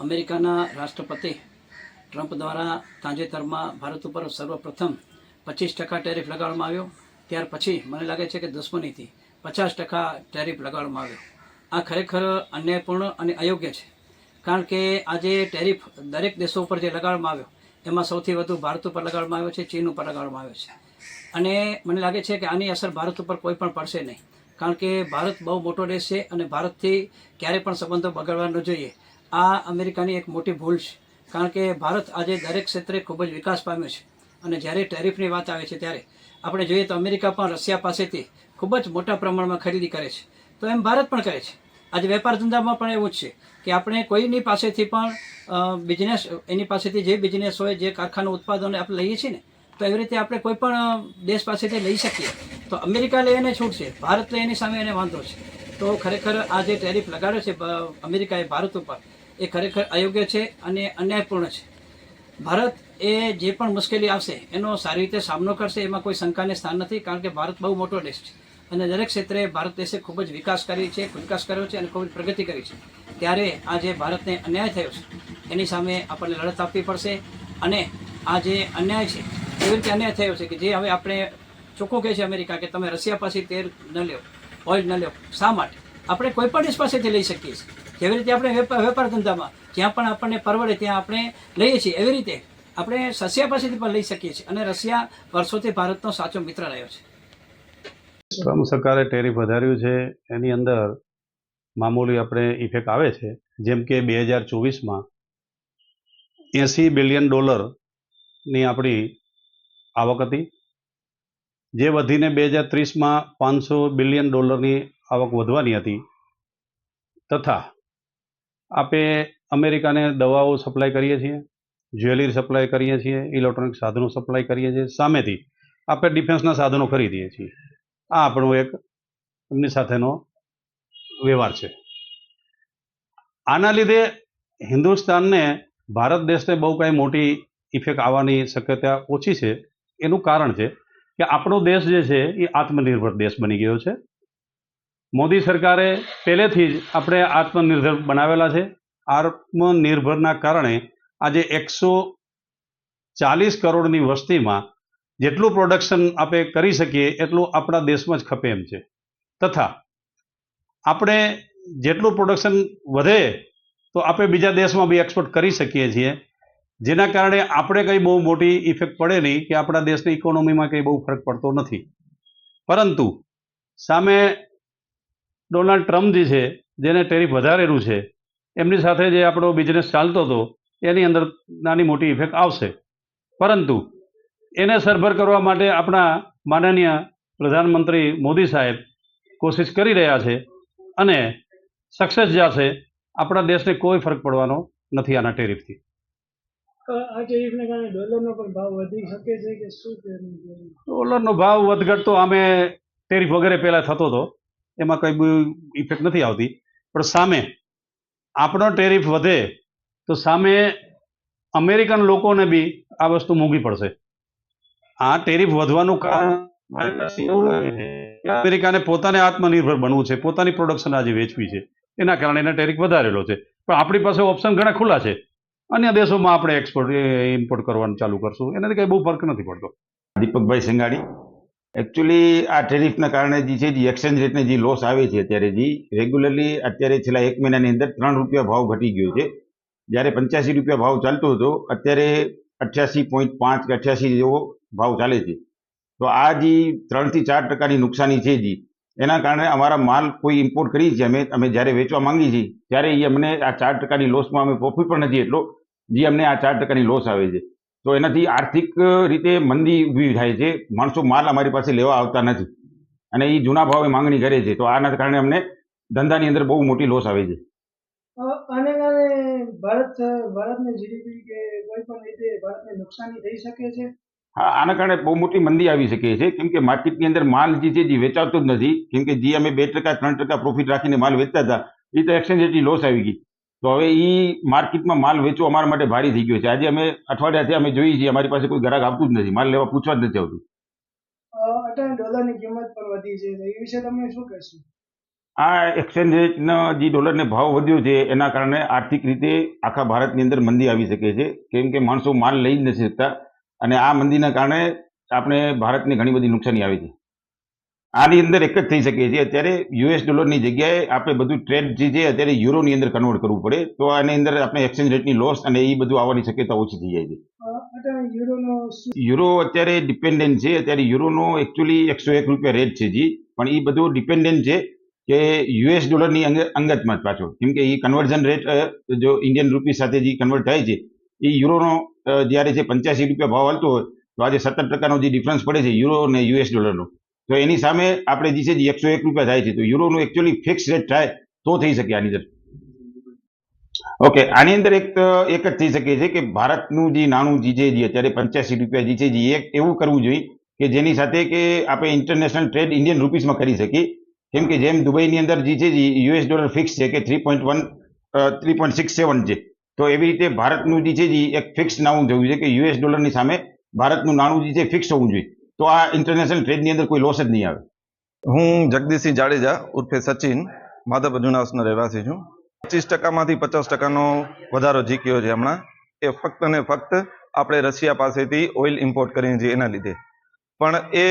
અમેરિકાના રાષ્ટ્રપતિ ટ્રમ્પ દ્વારા તાજેતરમાં ભારત ઉપર સર્વપ્રથમ પચીસ ટકા ટેરિફ લગાડવામાં આવ્યો. ત્યાર પછી મને લાગે છે કે દુશ્મનીથી પચાસ ટકા ટેરિફ લગાડવામાં આવ્યો. આ ખરેખર અન્યાયપૂર્ણ અને અયોગ્ય છે. કારણ કે આજે ટેરિફ દરેક દેશો ઉપર જે લગાડવામાં આવ્યો, એમાં સૌથી વધુ ભારત ઉપર લગાડવામાં આવ્યો છે, ચીન ઉપર લગાડવામાં આવ્યો છે. અને મને લાગે છે કે આની અસર ભારત ઉપર કોઈ પણ પડશે નહીં. કારણ કે ભારત બહુ મોટો દેશ છે અને ભારતથી ક્યારેય પણ સંબંધો બગાડવા ન જોઈએ. આ અમેરિકાની એક મોટી ભૂલ છે. કારણ કે ભારત આજે દરેક ક્ષેત્રે ખૂબ જ વિકાસ પામ્યો છે. અને જ્યારે ટેરિફની વાત આવે છે ત્યારે આપણે જોઈએ તો અમેરિકા પણ રશિયા પાસેથી ખૂબ જ મોટા પ્રમાણમાં ખરીદી કરે છે. તો એમ ભારત પણ કરે છે. આજે વેપાર ધંધામાં પણ એવું જ છે કે આપણે કોઈની પાસેથી પણ બિઝનેસ એની પાસેથી જે બિઝનેસ હોય, જે કારખાનું ઉત્પાદનો આપણે લઈએ છીએ ને, તો એવી રીતે આપણે કોઈ પણ દેશ પાસેથી લઈ શકીએ. તો અમેરિકા લઈ એને છૂટ છે, ભારત લઈ એની સામે એને વાંધો છે. તો ખરેખર આ જે ટેરિફ લગાડ્યો છે અમેરિકાએ ભારત ઉપર એ ખરેખર અયોગ્ય છે અને અન્યાયપૂર્ણ છે. ભારત એ જે પણ મુશ્કેલી આવશે, એનો સારી રીતે સામનો કરશે, એમાં કોઈ શંકાને સ્થાન નથી, કારણ કે ભારત બહુ મોટો દેશ છે. અને દરેક ક્ષેત્રે ભારત દેશે ખૂબ જ વિકાસ કરી છે વિકાસ કર્યો છે અને ખૂબ જ પ્રગતિ કરી છે. ત્યારે આ જે ભારતને અન્યાય થયો છે. એની સામે આપણને લડત આપવી પડશે અને આ જે અન્યાય છે એવી રીતે અન્યાય થયો છે કે જે હવે આપણે ચોખ્ખું કહે છે અમેરિકા કે તમે રશિયા પાસે તેલ ન લ્યો, ઓઇલ ન લ્યો. શા માટે? આપણે કોઈ પણ દેશ પાસેથી લઈ શકીએ છીએ. જેવી રીતે આપણે વેપાર ધંધામાં જ્યાં પણ આપણને પરવડે ત્યાં આપણે લઈએ છીએ. એવી રીતે આપણે રશિયા પાસેથી પણ લઈ શકીએ છીએ અને રશિયા વર્ષોથી ભારતનો સાચો મિત્ર રહ્યો છે. ટ્રમ્પ સરકારે ટેરિફ વધાર્યું છે. એની અંદર મામૂલી આપણે ઇફેક્ટ આવે છે. જેમ કે બે હજાર ચોવીસમાં એંસી બિલિયન ડોલરની આપણી આવક હતી. જે વધીને બે હજાર ત્રીસમાં પાંચસો બિલિયન ડોલરની આવક વધવાની હતી. તથા આપે અમેરિકાને દવાઓ સપ્લાય કરીએ છીએ, જ્વેલરી સપ્લાય કરીએ છીએ ઇલેક્ટ્રોનિક સાધનો સપ્લાય કરીએ છીએ. સામેથી આપણે ડિફેન્સના સાધનો ખરીદીએ છીએ. આ આપણો એક એમની સાથેનો વ્યવહાર છે. આના લીધે હિન્દુસ્તાનને ભારત દેશને બહુ કાંઈ મોટી ઇફેક્ટ આવવાની શક્યતા ઓછી છે. એનું કારણ છે કે આપણો દેશ જે છે એ આત્મનિર્ભર દેશ બની ગયો છે. મોદી સરકારે પહેલેથી જ આપણે આત્મનિર્ભર બનાવેલા છે. આત્મનિર્ભરના કારણે આજે એકસો ચાલીસ કરોડની વસ્તીમાં જેટલું પ્રોડક્શન આપણે કરી શકીએ એટલું આપણા દેશમાં જ ખપે એમ છે. તથા આપણે જેટલું પ્રોડક્શન વધે તો આપણે બીજા દેશમાં બી એક્સપોર્ટ કરી શકીએ છીએ. જેના કારણે આપણે કંઈ બહુ મોટી ઇફેક્ટ પડે નહીં કે આપણા દેશની ઇકોનોમીમાં કંઈ બહુ ફરક પડતો નથી. પરંતુ સામે ડોનાલ્ડ ટ્રમ્પ જે છે જેને ટેરિફ વધારેલું છે એમની સાથે જે આપણો બિઝનેસ ચાલતો હતો એની અંદર નાની મોટી ઇફેક્ટ આવશે. પરંતુ એને સરભર કરવા માટે આપણા માનનીય પ્રધાનમંત્રી મોદી સાહેબ કોશિશ કરી રહ્યા છે અને સક્સેસ જશે આપણા દેશને કોઈ ફરક પડવાનો નથી આના ટેરિફથી. આ ટેરિફને કારણે ડોલરનો પણ ભાવ વધી શકે છે કે શું ડોલરનો ભાવ વધઘટ તો અમે ટેરિફ વગેરે પહેલાં થતો હતો. એમાં કંઈ બી ઇફેક્ટ નથી આવતી. પણ સામે આપણો ટેરિફ વધે તો સામે અમેરિકન લોકોને બી આ વસ્તુ મોંઘી પડશે. આ ટેરિફ વધવાનું કારણ અમેરિકાને પોતાને આત્મનિર્ભર બનવું છે, પોતાની પ્રોડક્શન આજે વેચવી છે. એના કારણે એને ટેરિફ વધારેલો છે. પણ આપણી પાસે ઓપ્શન ઘણા ખુલ્લા છે. અન્ય દેશોમાં આપણે એક્સપોર્ટ ઇમ્પોર્ટ કરવાનું ચાલુ કરશું. એનાથી કંઈ બહુ ફરક નથી પડતો. દીપકભાઈ સંઘાડી એકચ્યુઅલી આ ટેરિફના કારણે જે છે, જે એક્સચેન્જ રેટને જે લોસ આવે છે અત્યારે જે રેગ્યુલરલી અત્યારે છેલ્લા એક મહિનાની અંદર ત્રણ રૂપિયા ભાવ ઘટી ગયો છે. જ્યારે પંચ્યાસી રૂપિયા ભાવ ચાલતો હતો, અત્યારે અઠ્યાસી પોઈન્ટ પાંચ કે અઠ્યાસી જેવો ભાવ ચાલે છે. તો આ જે ત્રણથી ચાર ટકાની નુકસાની છે જી, એના કારણે અમારા માલ કોઈ ઇમ્પોર્ટ કરીએ છીએ અમે અમે જ્યારે વેચવા માંગીએ છીએ, ત્યારે એ અમને આ ચાર ટકાની લોસમાં અમે પ્રોફિટ પણ નથી એટલો, જે અમને આ ચાર ટકાની લોસ આવે છે. તો એનાથી આર્થિક રીતે મંદી ઊભી થાય છે. માણસો માલ અમારી પાસે લેવા આવતા નથી. અને એ જૂના ભાવે માંગણી કરે છે. તો આના કારણે અમને ધંધાની અંદર બહુ મોટી લોસ આવે છે. આને કારણે ભારત ભારતની જીડીપી કે કોઈ પણ રીતે ભારતને નુકસાની થઈ શકે છે? હા આના કારણે બહુ મોટી મંદી આવી શકે છે. કેમ કે માર્કેટની અંદર માલ જે છે જે વેચાતો જ નથી. કેમ કે જે અમે બે ટકા ત્રણ ટકા પ્રોફિટ રાખીને માલ વેચતા હતા એ તો એક્સચેન્જ એટલી લોસ આવી ગઈ. તો હવે એ માર્કેટમાં માલ વેચવો અમારા માટે ભારી થઈ ગયો છે. આજે અમે અઠવાડિયાથી અમે જોઈએ છીએ અમારી પાસે કોઈ ગ્રાહક આવતું જ નથી માલ લેવા પૂછવા જ નથી આવતું. અ, ડોલરની કિંમત પણ વધી છે. એ વિશે તમે શું કહેશો? આ એક્સચેન્જ રેટનો જે ડોલરને ભાવ વધ્યો છે એના કારણે આર્થિક રીતે આખા ભારતની અંદર મંદી આવી શકે છે. કેમ કે માણસો માલ લઈ જ નથી શકતા. અને આ મંદીના કારણે આપણે ભારતને ઘણી બધી નુકસાની આવી છે. આની અંદર એક જ થઈ શકે છે. અત્યારે યુએસ ડોલરની જગ્યાએ આપણે બધું ટ્રેડ જે છે અત્યારે યુરોની અંદર કન્વર્ટ કરવું પડે. તો આની અંદર આપણે એક્સચેન્જ રેટની લોસ અને એ બધું આવવાની શક્યતા ઓછી થઈ જાય છે. યુરો અત્યારે ડિપેન્ડન્ટ છે. અત્યારે યુરોનો એકચ્યુઅલી એકસો એક રૂપિયા રેટ છે જી. પણ એ બધું ડિપેન્ડન્ટ છે કે યુએસ ડોલરની અંગ અંગતમાં જ પાછો. કેમ કે એ કન્વર્ઝન રેટ જો ઇન્ડિયન રૂપી સાથે જે કન્વર્ટ થાય છે એ યુરોનો જ્યારે છે પંચ્યાસી રૂપિયા ભાવ હાલતો હોય તો આજે સત્તર ટકાનો જે ડિફરન્સ પડે છે યુરો અને યુએસ ડોલરનો તો એની સામે આપણે જે છે એકસો એક રૂપિયા થાય છે, તો યુરોનું એકચ્યુઅલી ફિક્સ રેટ થાય તો થઈ શકે આની અંદર. ઓકે આની અંદર એક એક જ થઈ શકે છે કે ભારતનું જે નાણું જે છે જે અત્યારે પંચ્યાસી રૂપિયા જે છે જે એક, એવું કરવું જોઈએ કે જેની સાથે કે આપણે ઇન્ટરનેશનલ ટ્રેડ ઇન્ડિયન રૂપીસમાં કરી શકીએ. કેમ કે જેમ દુબઈની અંદર જે છે જે યુએસ ડોલર ફિક્સ છે કે three point one three point six seven છે. તો એવી રીતે ભારતનું જે છે જે એક ફિક્સ નાણું થવું છે કે યુએસ ડોલરની સામે ભારતનું નાણું જે છે ફિક્સ હોવું જોઈએ. તો આ ઇન્ટરનેશનલ ટ્રેડની અંદર કોઈ લોસ જ નહીં આવે. હું જગદીશસિંહ જાડેજા ઉર્ફે સચિન માધવ જુનાસનો રહેવાસી છું. પચીસ ટકામાંથી પચાસ ટકાનો વધારો જીક્યો છે હમણાં. એ ફક્ત ને ફક્ત આપણે રશિયા પાસેથી ઓઇલ ઇમ્પોર્ટ કરીએ છીએ એના લીધે. પણ એ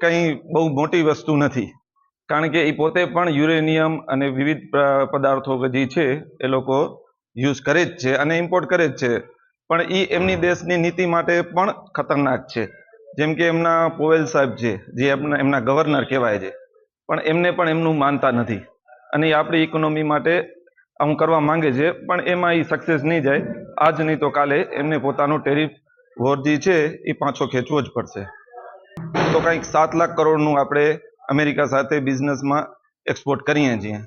કંઈ બહુ મોટી વસ્તુ નથી. કારણ કે એ પોતે પણ યુરેનિયમ અને વિવિધ પદાર્થો જે છે એ લોકો યુઝ કરે જ છે અને ઇમ્પોર્ટ કરે જ છે. પણ એ એમની દેશની નીતિ માટે પણ ખતરનાક છે. જેમ કે એમના પોવેલ સાહેબ છે, જે એમના એમના ગવર્નર કહેવાય છે, પણ એમને પણ એમનું માનતા નથી. અને એ આપણી ઇકોનોમી માટે આવું કરવા માંગે છે, પણ એમાં એ સક્સેસ નહીં જાય. આજ નહીં તો કાલે એમને પોતાનો ટેરિફ વોર જે છે એ પાછો ખેંચવો જ પડશે. તો કંઈક સાત લાખ કરોડનું આપણે અમેરિકા સાથે બિઝનેસમાં એક્સપોર્ટ કરીએ છીએ.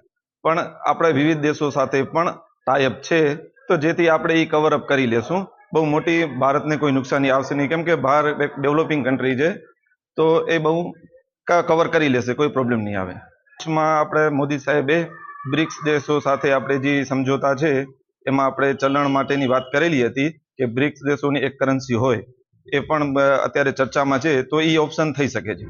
પણ આપણે વિવિધ દેશો સાથે પણ ટાઈઅપ છે, તો જેથી આપણે એ કવરઅપ કરી લેશું. બહુ મોટી ભારતને કોઈ નુકસાની આવશે નહીં. કેમ કે ભારત એક ડેવલપિંગ કન્ટ્રી છે, તો એ બહુ કવર કરી લેશે, કોઈ પ્રોબ્લેમ નહીં આવે. માં આપણે મોદી સાહેબે બ્રિક્સ દેશો સાથે આપણે જે સમજોતા છે, એમાં આપણે ચલણ માટેની વાત કરેલી હતી કે બ્રિક્સ દેશોની એક કરન્સી હોય, એ પણ અત્યારે ચર્ચામાં છે, તો એ ઓપ્શન થઈ શકે છે.